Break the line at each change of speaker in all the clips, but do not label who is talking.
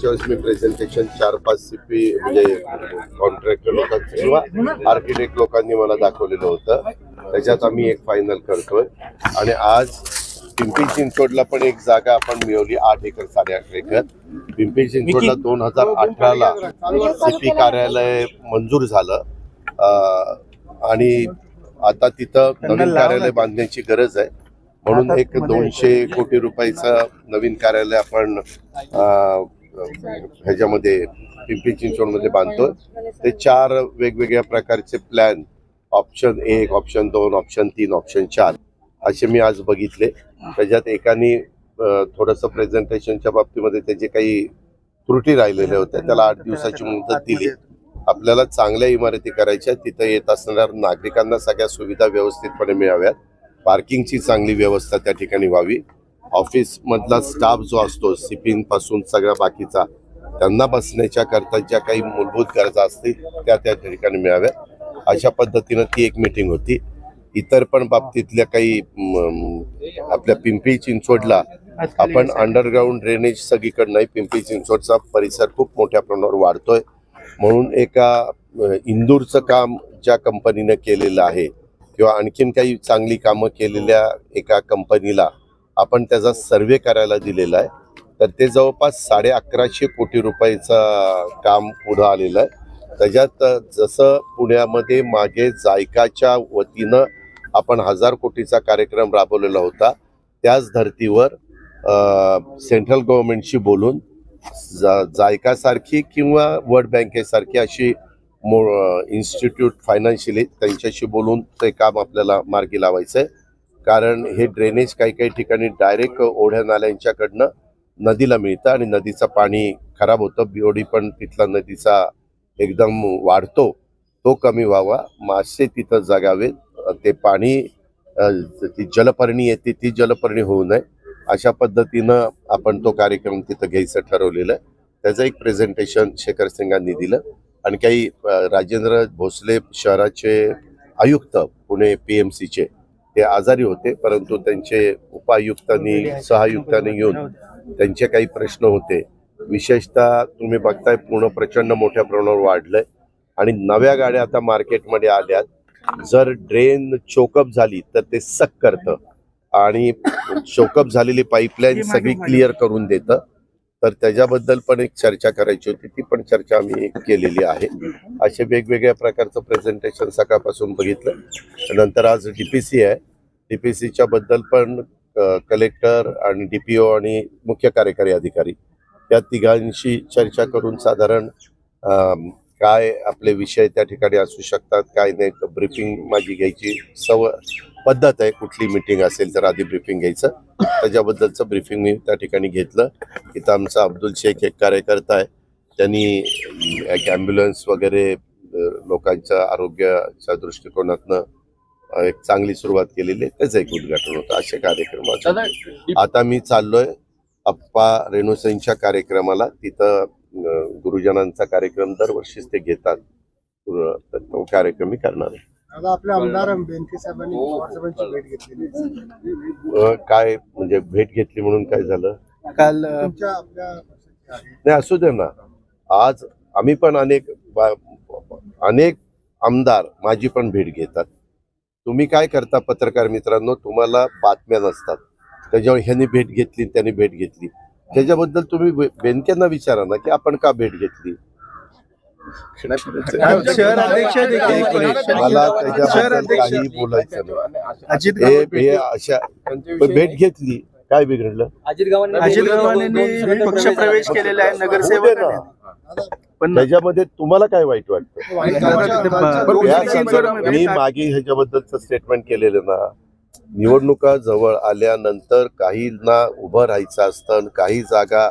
ज्यावेळेस मी प्रेझेंटेशन चार पाच सीपी म्हणजे कॉन्ट्रॅक्टर लोकांचं किंवा आर्किटेक्ट लोकांनी मला दाखवलेलं होतं. त्याच्यात आम्ही एक फायनल करतोय. आणि आज पिंपरी चिंचवडला पण एक जागा आपण मिळवली आठ एकर साडेआठ एकर. पिंपरी चिंचवडला दोन हजार अठराला सीपी कार्यालय मंजूर झालं. आणि आता तिथं नवीन कार्यालय बांधण्याची गरज आहे. म्हणून एक दोनशे कोटी रुपयाचं नवीन कार्यालय आपण ह्याच्यामध्ये पिंपरी चिंचवडमध्ये बांधतोय. ते चार वेगवेगळ्या प्रकारचे प्लॅन ऑप्शन एक ऑप्शन दोन ऑप्शन तीन ऑप्शन चार असे मी आज बघितले. त्याच्यात एकाने थोडस प्रेझेंटेशनच्या बाबतीमध्ये त्याचे काही त्रुटी राहिलेल्या होत्या. त्याला आठ दिवसाची मुदत दिली. आपल्याला चांगल्या इमारती करायच्या तिथं येत असणाऱ्या नागरिकांना सगळ्या सुविधा व्यवस्थितपणे मिळाव्यात. पार्किंगची चांगली व्यवस्था त्या ठिकाणी व्हावी. ऑफिसमधला स्टाफ जो असतो सिपिंगपासून सगळ्या सगळा बाकीचा त्यांना बसण्याच्या करता ज्या काही मूलभूत गरजा असतील त्या त्या ठिकाणी मिळाव्या अशा पद्धतीनं ती एक मीटिंग होती. इतर पण बाबतीतल्या काही आपल्या पिंपरी चिंचवडला आपण अंडरग्राऊंड ड्रेनेज सगळीकडे नाही पिंपरी चिंचवडचा परिसर खूप मोठ्या प्रमाणावर वाढतोय. म्हणून एका इंदूरचं काम ज्या कंपनीनं केलेलं आहे किंवा आणखीन काही चांगली कामं केलेल्या एका कंपनीला आपण त्याचा सर्वे करायला दिलेला आहे. तर ते जवळपास साडे अकराशे कोटी रुपयाचं काम पुढं आलेलं आहे. त्याच्यात जसं पुण्यामध्ये मागे जायकाच्या वतीनं आपण हजार कोटीचा कार्यक्रम राबवलेला होता त्याच धर्तीवर सेंट्रल गव्हर्नमेंटशी बोलून जा जायकासारखी किंवा वर्ल्ड बँकेसारखी अशी मो इन्स्टिट्यूट फायनान्शियली त्यांच्याशी बोलून ते काम आपल्याला मार्गी लावायचं आहे कारण हे ड्रेनेज काही काही ठिकाणी डायरेक्ट ओढ्या नाल्यांच्याकडनं नदीला मिळतं आणि नदीचं पाणी खराब होतं. बिओडी पण तिथला नदीचा एकदम वाढतो. तो कमी व्हावा. मासे तिथं जगावेत. ते पाणी ती जलपर्णी येते ती जलपर्णी होऊ नये. अशा पद्धतीनं आपण तो कार्यक्रम तिथं घ्यायचं ठरवलेलं आहे. त्याचं एक प्रेझेंटेशन शेखर सिंगांनी दिलं. आणि काही राजेंद्र भोसले शहराचे आयुक्त पुणे पी एम सीचे ते आजारी होते परंतु त्यांचे उपायुक्तांनी सहआयुक्तांनी येऊन त्यांचे काही प्रश्न होते. विशेषतः तुम्ही बघताय पूर्ण प्रचंड मोठ्या प्रमाणावर वाढलंय. आणि नव्या गाड्या आता मार्केटमध्ये आल्यात. जर ड्रेन चोकअप झाली तर ते सक करतं. आणि चोकअप झालेली पाईपलाईन सगळी क्लिअर करून देतं. तर त्याच्याबद्दल पण एक चर्चा करायची होती ती पण चर्चा आम्ही केलेली आहे. असे वेगवेगळ्या प्रकारचं प्रेझेंटेशन सकाळपासून बघितलं. नंतर आज डीपीसी आहे. डीपीसीच्या बद्दल पण कलेक्टर आणि डीपीओ आणि मुख्य कार्यकारी अधिकारी या तिघांशी चर्चा करून साधारण काय आपले विषय त्या ठिकाणी असू शकतात काय नाही ब्रिफिंग माझी घ्यायची सव पद्धत आहे कुठली मिटिंग असेल तर आधी ब्रिफिंग घ्यायचं. त्याच्याबद्दलचं ब्रिफिंग मी त्या ठिकाणी घेतलं. इथं आमचा अब्दुल शेख एक कार्यकर्ता आहे. त्यांनी एक ॲम्ब्युलन्स वगैरे लोकांच्या आरोग्याच्या दृष्टिकोनातनं एक चांगली सुरुवात केलेली आहे. त्याचं एक उद्घाटन होतं. असे कार्यक्रम. आता मी चाललोय अप्पा रेणुसेंच्या कार्यक्रमाला. तिथं गुरुजनांचा कार्यक्रम दरवर्षीच ते घेतात. तो कार्यक्रम मी करणार आहे.
आमदार साहेबांनी.
अं, काय म्हणजे भेट घेतली म्हणून काय झालं?
काल.
नाही असू दे ना. आज आम्ही पण अनेक अनेक आमदार माझी पण भेट घेतात. तुम्ही काय करता पत्रकार मित्रांनो? तुम्हाला बातम्या नसतात. त्याच्यावर ह्यांनी भेट घेतली त्यांनी भेट घेतली. त्याच्याबद्दल तुम्ही बे- बेनकेंना विचारा ना की आपण का भेट घेतली? मला त्याच्याबद्दल काही बोलायचं नाही. अशा भेट घेतली. काय बिघडलं?
अजित गव्हाणेंनी पक्ष प्रवेश केलेला आहे नगरसेवक
ना.
पण
त्याच्यामध्ये तुम्हाला काय वाईट वाटतं? मी मागे ह्याच्याबद्दलचं स्टेटमेंट केलेलं ना निवडणुका जवळ आल्यानंतर काहींना उभं राहायचं असतं आणि काही जागा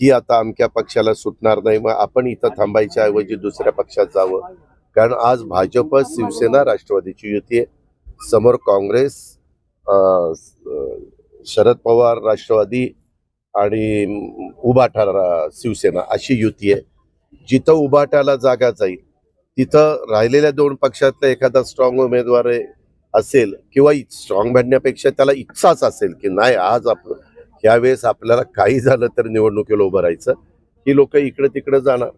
ही आता अमक्या पक्षाला सुटणार नाही. मग आपण इथं थांबायच्या ऐवजी दुसऱ्या पक्षात जावं. कारण आज भाजप शिवसेना राष्ट्रवादीची युती आहे. समोर काँग्रेस शरद पवार राष्ट्रवादी आणि अं, उभाटा रा- शिवसेना अशी युती आहे. जिथं उभाटाला जागा जाईल तिथं राहिलेल्या दोन पक्षातला एखादा स्ट्रॉंग उमेदवार असेल किंवा स्ट्रॉंग म्हणण्यापेक्षा त्याला इच्छाच असेल की नाही आज आप यावेळेस आपल्याला काही झालं तर निवडणुकीला उभं राहायचं. ही लोक इकडे तिकडे जाणार.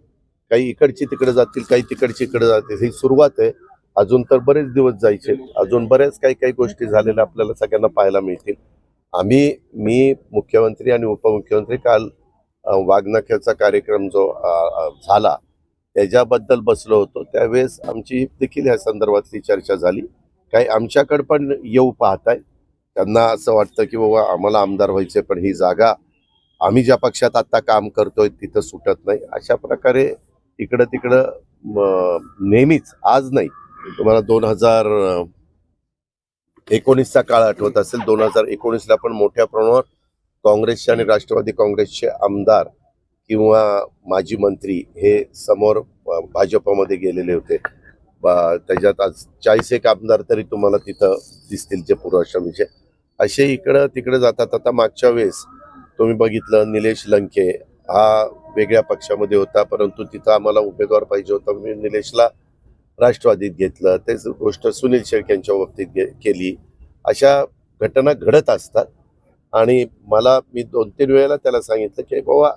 काही इकडची तिकडे जातील काही तिकडची इकडे जातील. ही सुरुवात आहे. अजून तर बरेच दिवस जायचे. अजून बऱ्याच काही काही गोष्टी झालेल्या आपल्याला सगळ्यांना पाहायला मिळतील. आम्ही मी मुख्यमंत्री आणि उपमुख्यमंत्री काल वाघनख्याचा कार्यक्रम जो झाला त्याच्याबद्दल बसलो होतो. त्यावेळेस आमची देखील ह्या संदर्भातली चर्चा झाली. काही आमच्याकडं पण येऊ पाहताय. त्यांना असं वाटतं की बाबा आम्हाला आमदार व्हायचे पण ही जागा आम्ही ज्या पक्षात आत्ता काम करतोय तिथं सुटत नाही. अशा प्रकारे इकडं तिकडं नेहमीच आज नाही. तुम्हाला दोन हजार एकोणीसचा काळ आठवत असेल दोन हजार एकोणीसला पण मोठ्या प्रमाणावर काँग्रेसचे आणि राष्ट्रवादी काँग्रेसचे आमदार किंवा माजी मंत्री हे समोर भाजपमध्ये गेलेले होते. त्याच्यात आज चाळीस एक आमदार तरी तुम्हाला तिथं दिसतील जे पूर्वाश्रमीचे. असे इकडं तिकडे जातात. आता मागच्या वेळेस तुम्ही बघितलं निलेश लंके हा वेगळ्या पक्षामध्ये होता परंतु तिथं आम्हाला उमेदवार पाहिजे होता. मी निलेशला राष्ट्रवादीत घेतलं. तेच गोष्ट सुनील शेळके यांच्या बाबतीत गे- केली. अशा घटना घडत असतात. आणि मला मी दोन तीन वेळेला त्याला सांगितलं की बाबा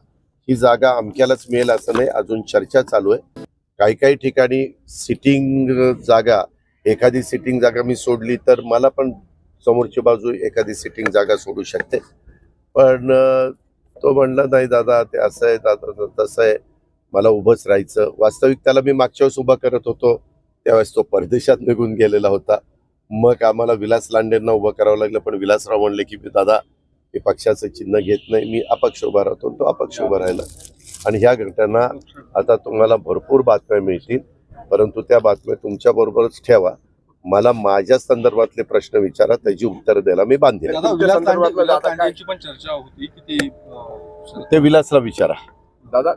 ही जागा अमक्यालाच मिळेल असं नाही. अजून चर्चा चालू आहे. काही काही ठिकाणी सिटिंग जागा एखादी सिटिंग जागा मी सोडली तर मला पण समोरची बाजू एखादी सिटिंग जागा सोडू शकते. पण तो म्हणला नाही दादा ते असं आहे दादा तसं आहे. मला उभंच राहायचं. वास्तविक त्याला मी मागच्या वेळेस उभा करत होतो. त्यावेळेस तो परदेशात निघून गेलेला होता. मग आम्हाला विलास लांडेंना उभं करावं लागलं पण विलासराव म्हणले की दादा मी पक्षाचं चिन्ह घेत नाही. मी अपक्ष उभा राहतो तो अपक्ष उभा राहिला. आणि ह्या घटना आता तुम्हाला भरपूर बातम्या मिळतील. परंतु त्या बातम्या तुमच्या बरोबरच ठेवा. मला माझ्या संदर्भातले प्रश्न विचारा त्याची उत्तर द्यायला मी बांधेल
होती ते
विलासला विचारा.
दादा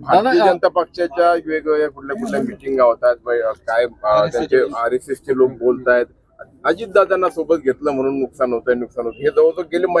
भारतीय जनता पक्षाच्या वेगवेगळ्या कुठल्या कुठल्या मिटिंग होतात ब- काय त्यांचे आर एस चे लोक बोलतायत. अजितदादांना सोबत घेतलं म्हणून नुकसान होतंय नुकसान होतं हे जवळजवळ गेले महिने